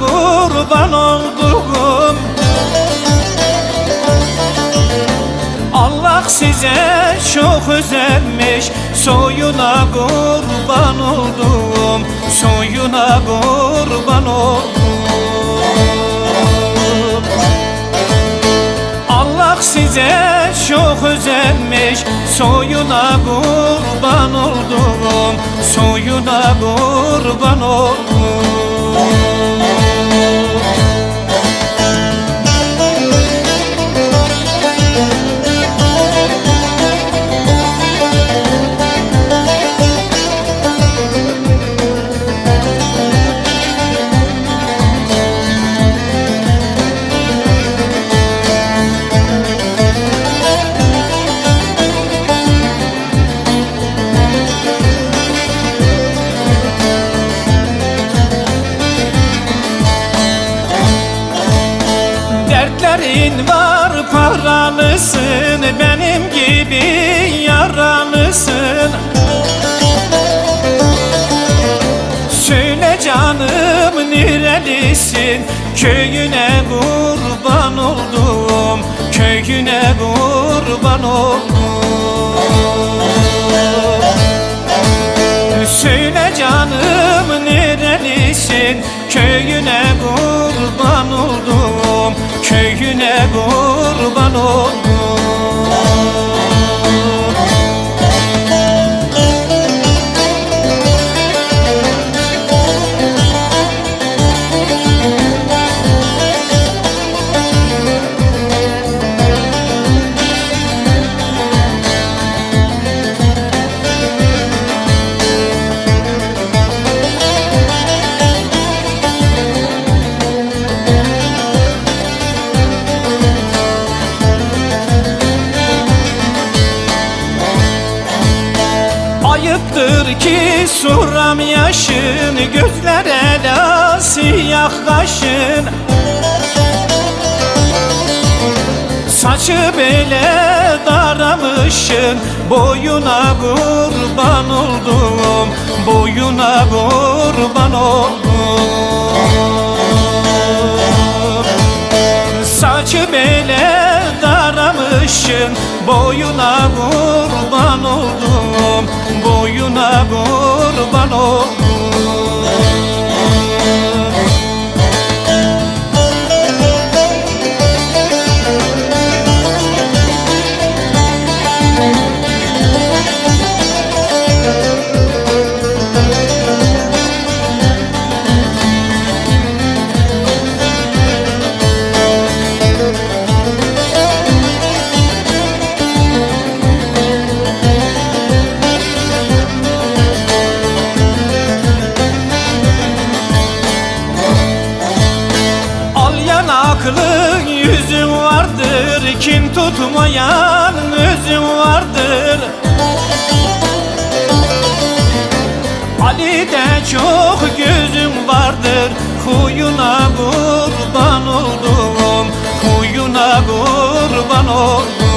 kurban olduğum. Allah size çok özenmiş Soyuna kurban oldum Soyuna kurban oldum Allah size çok özenmiş Soyuna kurban oldum Soyuna kurban oldum Dertlerin var? Paralısın Benim gibi yaralısın Söyle canım nerelisin? Köyüne kurban oldum Köyüne kurban oldum. Söyle canım nerelisin? Köyüne kurban ki suram yaşın Gözlere la siyah kaşın. Saçı bele daramışın Boyuna kurban oldum Boyuna kurban oldum. Saçı bele daramışın Boyuna kurban oldum kurban Yanaklı yüzün vardır Kin tutmayan özün vardır. Ali'de çok gözüm vardır Huyuna kurban oldum Huyuna kurban oldum